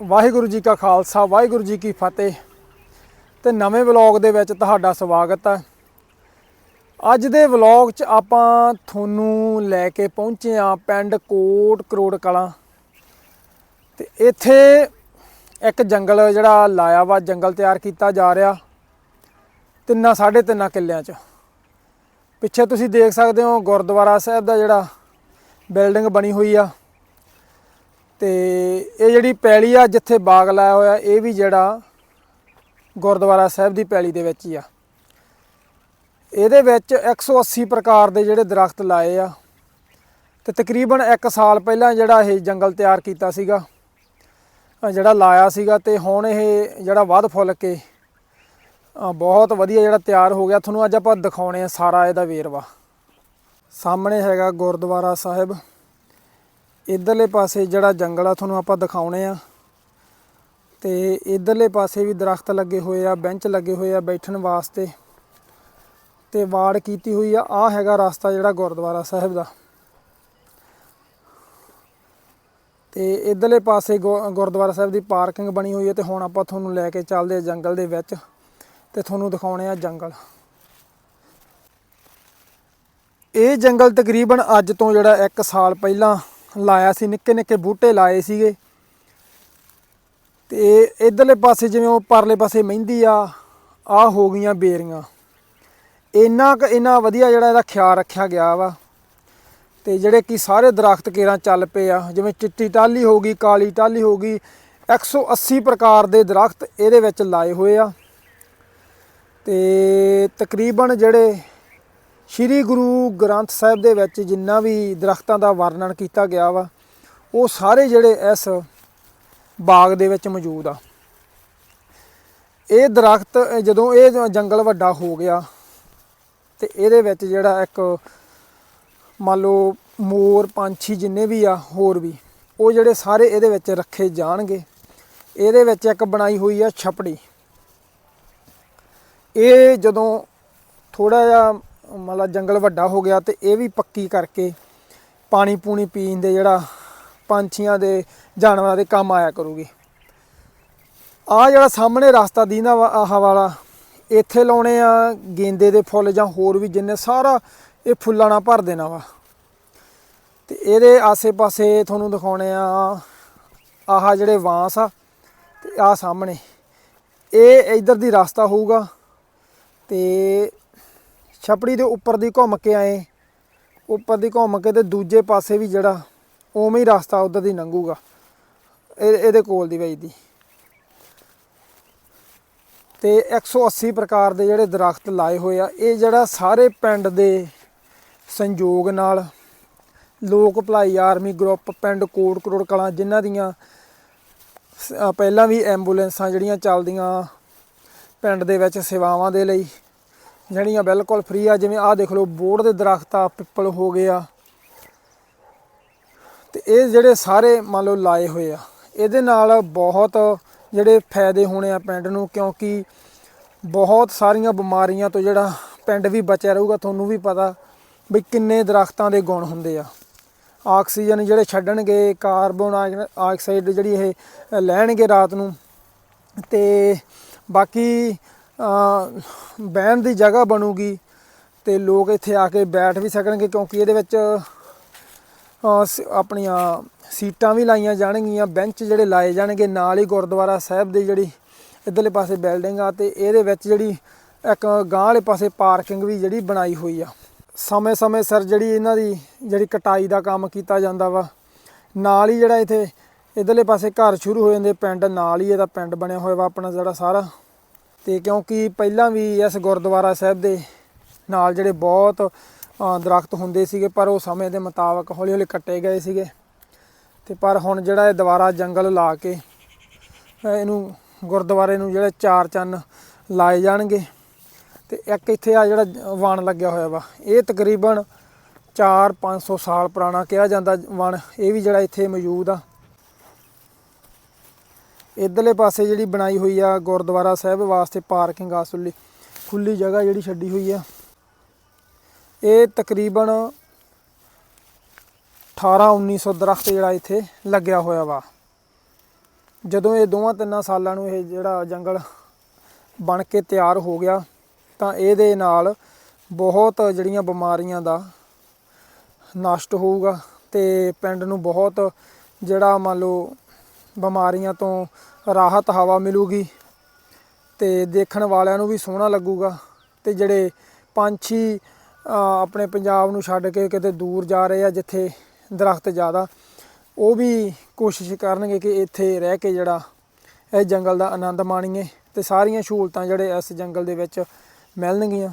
ਵਾਹਿਗੁਰੂ ਜੀ ਕਾ ਖਾਲਸਾ, ਵਾਹਿਗੁਰੂ ਜੀ ਕੀ ਫਤਿਹ। ਤੇ ਨਵੇਂ ਵਲੌਗ ਦੇ ਵਿੱਚ ਤੁਹਾਡਾ ਸਵਾਗਤ ਹੈ। ਅੱਜ ਦੇ ਵਲੌਗ 'ਚ ਆਪਾਂ ਤੁਹਾਨੂੰ ਲੈ ਕੇ ਪਹੁੰਚੇ ਆ ਪਿੰਡ ਕੋਟ ਕਰੋੜ ਕਲਾਂ। ਤੇ ਇੱਥੇ ਇੱਕ ਜੰਗਲ ਜਿਹੜਾ ਲਾਇਆ ਵਾ, ਜੰਗਲ ਤਿਆਰ ਕੀਤਾ ਜਾ ਰਿਹਾ ਤਿੰਨਾਂ, ਸਾਢੇ ਤਿੰਨਾਂ ਕਿੱਲਿਆਂ 'ਚ। ਪਿੱਛੇ ਤੁਸੀਂ ਦੇਖ ਸਕਦੇ ਹੋ ਗੁਰਦੁਆਰਾ ਸਾਹਿਬ ਦਾ ਜਿਹੜਾ ਬਿਲਡਿੰਗ ਬਣੀ ਹੋਈ ਆ। ਤੇ ਇਹ ਜਿਹੜੀ ਪੈਲੀ ਆ, ਜਿੱਥੇ ਬਾਗ ਲਾਇਆ ਹੋਇਆ, ਇਹ ਵੀ ਜਿਹੜਾ ਗੁਰਦੁਆਰਾ ਸਾਹਿਬ ਦੀ ਪੈਲੀ ਦੇ ਵਿੱਚ ਹੀ ਆ। ਇਹਦੇ ਵਿੱਚ 180 ਪ੍ਰਕਾਰ ਦੇ ਜਿਹੜੇ ਦਰਖਤ ਲਾਏ ਆ ਤੇ ਤਕਰੀਬਨ 1 ਸਾਲ ਪਹਿਲਾਂ ਜਿਹੜਾ ਇਹ ਜੰਗਲ ਤਿਆਰ ਕੀਤਾ ਸੀਗਾ ਜਿਹੜਾ ਲਾਇਆ ਸੀਗਾ ਤੇ ਹੁਣ ਇਹ ਜਿਹੜਾ ਵੱਧ ਫੁੱਲ ਕੇ ਬਹੁਤ ਵਧੀਆ ਜਿਹੜਾ ਤਿਆਰ ਹੋ ਗਿਆ। ਤੁਹਾਨੂੰ ਅੱਜ ਆਪਾਂ ਦਿਖਾਉਣੇ ਆ ਸਾਰਾ ਇਹਦਾ ਵੇਰਵਾ। ਸਾਹਮਣੇ ਹੈਗਾ ਗੁਰਦੁਆਰਾ ਸਾਹਿਬ। ਇਧਰਲੇ ਪਾਸੇ ਜਿਹੜਾ ਜੰਗਲ ਆ, ਤੁਹਾਨੂੰ ਆਪਾਂ ਦਿਖਾਉਣੇ ਆ। ਤੇ ਇਧਰਲੇ ਪਾਸੇ ਵੀ ਦਰਖਤ ਲੱਗੇ ਹੋਏ ਆ, ਬੈਂਚ ਲੱਗੇ ਹੋਏ ਆ ਬੈਠਣ ਵਾਸਤੇ। ਤੇ ਵਾੜ ਕੀਤੀ ਹੋਈ ਆ ਆ ਹੈਗਾ ਰਸਤਾ ਜਿਹੜਾ ਗੁਰਦੁਆਰਾ ਸਾਹਿਬ ਦਾ। ਤੇ ਇਧਰਲੇ ਪਾਸੇ ਗੁ- ਗੁਰਦੁਆਰਾ ਸਾਹਿਬ ਦੀ ਪਾਰਕਿੰਗ ਬਣੀ ਹੋਈ ਹੈ ਤੇ ਹੁਣ ਆਪਾਂ ਤੁਹਾਨੂੰ ਲੈ ਕੇ ਚੱਲਦੇ ਆ ਜੰਗਲ ਦੇ ਵਿੱਚ ਤੇ ਤੁਹਾਨੂੰ ਦਿਖਾਉਣੇ ਆ ਜੰਗਲ। ਇਹ ਜੰਗਲ ਤਕਰੀਬਨ ਅੱਜ ਤੋਂ ਜਿਹੜਾ 1 ਸਾਲ ਪਹਿਲਾਂ ਲਾਇਆ ਸੀ, ਨਿੱਕੇ ਨਿੱਕੇ ਬੂਟੇ ਲਾਏ ਸੀਗੇ। ਤੇ ਇਧਰਲੇ ਪਾਸੇ ਜਿਵੇਂ ਉਹ ਪਰਲੇ ਪਾਸੇ ਮਹਿੰਦੀ ਆ ਆ ਹੋ ਗਈਆਂ ਬੇਰੀਆਂ। ਇੰਨਾ ਕੁ ਇੰਨਾ ਵਧੀਆ ਜਿਹੜਾ ਇਹਦਾ ਖਿਆਲ ਰੱਖਿਆ ਗਿਆ ਵਾ। ਤੇ ਜਿਹੜੇ ਕਿ ਸਾਰੇ ਦਰਖਤ ਕੇਰਾਂ ਚੱਲ ਪਏ ਆ, ਜਿਵੇਂ ਚਿੱਟੀ ਟਾਲੀ ਹੋ ਗਈ, ਕਾਲੀ ਟਾਲੀ ਹੋ ਗਈ 180 ਪ੍ਰਕਾਰ ਦੇ ਦਰਖਤ ਇਹਦੇ ਵਿੱਚ ਲਾਏ ਹੋਏ ਆ। ਤੇ ਤਕਰੀਬਨ ਜਿਹੜੇ ਸ਼੍ਰੀ ਗੁਰੂ ਗ੍ਰੰਥ ਸਾਹਿਬ ਦੇ ਵਿੱਚ ਜਿੰਨਾ ਵੀ ਦਰਖਤਾਂ ਦਾ ਵਰਣਨ ਕੀਤਾ ਗਿਆ ਵਾ, ਉਹ ਸਾਰੇ ਜਿਹੜੇ ਇਸ ਬਾਗ ਦੇ ਵਿੱਚ ਮੌਜੂਦ ਆ। ਇਹ ਦਰਖਤ ਜਦੋਂ ਇਹ ਜੰਗਲ ਵੱਡਾ ਹੋ ਗਿਆ, ਤੇ ਇਹਦੇ ਵਿੱਚ ਜਿਹੜਾ ਇੱਕ ਮੰਨ ਲਓ ਮੋਰ, ਪੰਛੀ ਜਿੰਨੇ ਵੀ ਆ, ਹੋਰ ਵੀ, ਉਹ ਜਿਹੜੇ ਸਾਰੇ ਇਹਦੇ ਵਿੱਚ ਰੱਖੇ ਜਾਣਗੇ। ਇਹਦੇ ਵਿੱਚ ਇੱਕ ਬਣਾਈ ਹੋਈ ਆ ਛਪੜੀ। ਇਹ ਜਦੋਂ ਥੋੜਾ ਜਿਹਾ ਮਤਲਬ ਜੰਗਲ ਵੱਡਾ ਹੋ ਗਿਆ ਤੇ ਇਹ ਵੀ ਪੱਕੀ ਕਰਕੇ ਪਾਣੀ ਪੂਣੀ ਪੀਣ ਦੇ ਜਿਹੜਾ ਪੰਛੀਆਂ ਦੇ ਜਾਨਵਰਾਂ ਦੇ ਕੰਮ ਆਇਆ ਕਰੂਗੀ। ਆ ਜਿਹੜਾ ਸਾਹਮਣੇ ਰਸਤਾ ਦੀਨਾ ਆਹ ਵਾਲਾ, ਇੱਥੇ ਲਾਉਣੇ ਆ ਗੇਂਦੇ ਦੇ ਫੁੱਲ ਜਾਂ ਹੋਰ ਵੀ ਜਿੰਨੇ ਸਾਰਾ ਇਹ ਫੁੱਲਾਂ ਨਾਲ ਭਰ ਦੇਣਾ ਵਾ। ਤੇ ਇਹਦੇ ਆਸੇ-ਪਾਸੇ ਤੁਹਾਨੂੰ ਦਿਖਾਉਣੇ ਆ ਆਹ ਜਿਹੜੇ ਵਾਂਸ ਆ ਤੇ ਆ ਸਾਹਮਣੇ। ਇਹ ਇਧਰ ਦੀ ਰਸਤਾ ਹੋਊਗਾ ਤੇ ਛਪੜੀ ਦੇ ਉੱਪਰ ਦੀ ਘੁੰਮ ਕੇ ਆਏ। ਉੱਪਰ ਦੀ ਘੁੰਮ ਕੇ ਤੇ ਦੂਜੇ ਪਾਸੇ ਵੀ ਜਿਹੜਾ ਉਵੇਂ ਹੀ ਰਸਤਾ ਉਧਰ ਦੀ ਲੰਘੂਗਾ। ਇਹ, ਇਹਦੇ ਕੋਲ ਦੀ ਵੇਚਦੀ ਤੇ 180 ਪ੍ਰਕਾਰ ਦੇ ਜਿਹੜੇ ਦਰਖਤ ਲਾਏ ਹੋਏ ਆ, ਇਹ ਜਿਹੜਾ ਸਾਰੇ ਪਿੰਡ ਦੇ ਸੰਯੋਗ ਨਾਲ ਲੋਕ ਭਲਾਈ ਆਰਮੀ ਗਰੁੱਪ, ਪਿੰਡ ਕੋਟ ਕਰੋੜ ਕਲਾਂ, ਜਿਨ੍ਹਾਂ ਦੀਆਂ ਪਹਿਲਾਂ ਵੀ ਐਂਬੂਲੈਂਸਾਂ ਜਿਹੜੀਆਂ ਚੱਲਦੀਆਂ ਪਿੰਡ ਦੇ ਵਿੱਚ ਸੇਵਾਵਾਂ ਦੇ ਲਈ ਜਿਹੜੀਆਂ ਬਿਲਕੁਲ ਫ੍ਰੀ ਆ, ਜਿਵੇਂ ਆਹ ਦੇਖ ਲਓ, ਬੋਰਡ ਦੇ ਦਰਖਤ ਆ ਪਿੱਪਲ ਹੋ ਗਏ ਆ। ਤੇ ਇਹ ਜਿਹੜੇ ਸਾਰੇ ਮੰਨ ਲਓ ਲਾਏ ਹੋਏ ਆ, ਇਹਦੇ ਨਾਲ ਬਹੁਤ ਜਿਹੜੇ ਫਾਇਦੇ ਹੋਣੇ ਆ ਪਿੰਡ ਨੂੰ, ਕਿਉਂਕਿ ਬਹੁਤ ਸਾਰੀਆਂ ਬਿਮਾਰੀਆਂ ਤੋਂ ਜਿਹੜਾ ਪਿੰਡ ਵੀ ਬਚਿਆ ਰਹੂਗਾ, ਤੁਹਾਨੂੰ ਵੀ ਪਤਾ ਵੀ ਕਿੰਨੇ ਦਰਖਤਾਂ ਦੇ ਗੁਣ ਹੁੰਦੇ ਆ। ਆਕਸੀਜਨ ਜਿਹੜੇ ਛੱਡਣਗੇ, ਕਾਰਬਨ ਆਕਸਾਈਡ ਜਿਹੜੀ ਇਹ ਲੈਣਗੇ ਰਾਤ ਨੂੰ, ਤੇ ਬਾਕੀ ਬਹਿਣ ਦੀ ਜਗ੍ਹਾ ਬਣੂਗੀ ਤੇ ਲੋਕ ਇੱਥੇ ਆ ਕੇ ਬੈਠ ਵੀ ਸਕਣਗੇ ਕਿਉਂਕਿ ਇਹਦੇ ਵਿੱਚ ਆਪਣੀਆਂ ਸੀਟਾਂ ਵੀ ਲਾਈਆਂ ਜਾਣਗੀਆਂ, ਬੈਂਚ ਜਿਹੜੇ ਲਾਏ ਜਾਣਗੇ, ਨਾਲ ਹੀ ਗੁਰਦੁਆਰਾ ਸਾਹਿਬ ਦੀ ਜਿਹੜੀ ਇਧਰਲੇ ਪਾਸੇ ਬਿਲਡਿੰਗ ਆ ਤੇ ਇਹਦੇ ਵਿੱਚ ਜਿਹੜੀ ਇੱਕ ਗਾਂਹ ਵਾਲੇ ਪਾਸੇ ਪਾਰਕਿੰਗ ਵੀ ਜਿਹੜੀ ਬਣਾਈ ਹੋਈ ਆ। ਸਮੇਂ-ਸਮੇਂ ਸਿਰ ਜਿਹੜੀ ਇਹਨਾਂ ਦੀ ਜਿਹੜੀ ਕਟਾਈ ਦਾ ਕੰਮ ਕੀਤਾ ਜਾਂਦਾ ਵਾ, ਨਾਲ ਹੀ ਜਿਹੜਾ ਇੱਥੇ ਇਧਰਲੇ ਪਾਸੇ ਘਰ ਸ਼ੁਰੂ ਹੋ ਜਾਂਦੇ ਪਿੰਡ, ਨਾਲ ਹੀ ਇਹਦਾ ਪਿੰਡ ਬਣਿਆ ਹੋਇਆ ਵਾ ਆਪਣਾ ਜਿਹੜਾ ਸਾਰਾ। ਤੇ ਕਿਉਂਕਿ ਪਹਿਲਾਂ ਵੀ ਇਸ ਗੁਰਦੁਆਰਾ ਸਾਹਿਬ ਦੇ ਨਾਲ ਜਿਹੜੇ ਬਹੁਤ ਅ, ਦਰਖਤ ਹੁੰਦੇ ਸੀਗੇ ਪਰ ਉਹ ਸਮੇਂ ਦੇ ਮੁਤਾਬਕ ਹੌਲੀ-ਹੌਲੀ ਕੱਟੇ ਗਏ ਸੀਗੇ। ਤੇ ਪਰ ਹੁਣ ਜਿਹੜਾ ਇਹ ਦੁਬਾਰਾ ਜੰਗਲ ਲਾ ਕੇ ਇਹਨੂੰ ਗੁਰਦੁਆਰੇ ਨੂੰ ਜਿਹੜੇ ਚਾਰ ਚੰਨ ਲਾਏ ਜਾਣਗੇ। ਤੇ ਇੱਕ ਇੱਥੇ ਆ ਜਿਹੜਾ ਵਣ ਲੱਗਿਆ ਹੋਇਆ ਵਾ ਇਹ ਤਕਰੀਬਨ 4-500 ਸਾਲ ਪੁਰਾਣਾ ਕਿਹਾ ਜਾਂਦਾ ਵਣ ਇਹ ਵੀ ਜਿਹੜਾ ਇੱਥੇ ਮੌਜੂਦ ਆ। ਇਧਰਲੇ ਪਾਸੇ ਜਿਹੜੀ ਬਣਾਈ ਹੋਈ ਆ ਗੁਰਦੁਆਰਾ ਸਾਹਿਬ ਵਾਸਤੇ ਪਾਰਕਿੰਗ ਆਸੁਲੀ ਖੁੱਲੀ ਜਗ੍ਹਾ ਜਿਹੜੀ ਛੱਡੀ ਹੋਈ ਆ। ਇਹ ਤਕਰੀਬਨ 18 1900 ਦਰਖਤ ਜਿਹੜਾ ਇੱਥੇ ਲੱਗਿਆ ਹੋਇਆ ਵਾ। ਜਦੋਂ ਇਹ ਦੋਵਾਂ ਤਿੰਨਾਂ ਸਾਲਾਂ ਨੂੰ ਇਹ ਜਿਹੜਾ ਜੰਗਲ ਬਣ ਕੇ ਤਿਆਰ ਹੋ ਗਿਆ, ਤਾਂ ਇਹਦੇ ਨਾਲ ਬਹੁਤ ਜਿਹੜੀਆਂ ਬਿਮਾਰੀਆਂ ਦਾ ਨਸ਼ਟ ਹੋਊਗਾ ਤੇ ਪਿੰਡ ਨੂੰ ਬਹੁਤ ਜਿਹੜਾ ਮੰਨ ਲਓ ਬਿਮਾਰੀਆਂ ਤੋਂ ਰਾਹਤ ਹਵਾ ਮਿਲੂਗੀ ਤੇ ਦੇਖਣ ਵਾਲਿਆਂ ਨੂੰ ਵੀ ਸੋਹਣਾ ਲੱਗੂਗਾ ਤੇ ਜਿਹੜੇ ਪੰਛੀ ਆਪਣੇ ਪੰਜਾਬ ਨੂੰ ਛੱਡ ਕੇ ਕਿਤੇ ਦੂਰ ਜਾ ਰਹੇ ਆ, ਜਿੱਥੇ ਦਰਖਤ ਜ਼ਿਆਦਾ, ਉਹ ਵੀ ਕੋਸ਼ਿਸ਼ ਕਰਨਗੇ ਕਿ ਇੱਥੇ ਰਹਿ ਕੇ ਜਿਹੜਾ ਇਹ ਜੰਗਲ ਦਾ ਆਨੰਦ ਮਾਣੀਏ ਤੇ ਸਾਰੀਆਂ ਸਹੂਲਤਾਂ ਜਿਹੜੇ ਇਸ ਜੰਗਲ ਦੇ ਵਿੱਚ ਮਿਲਣਗੀਆਂ।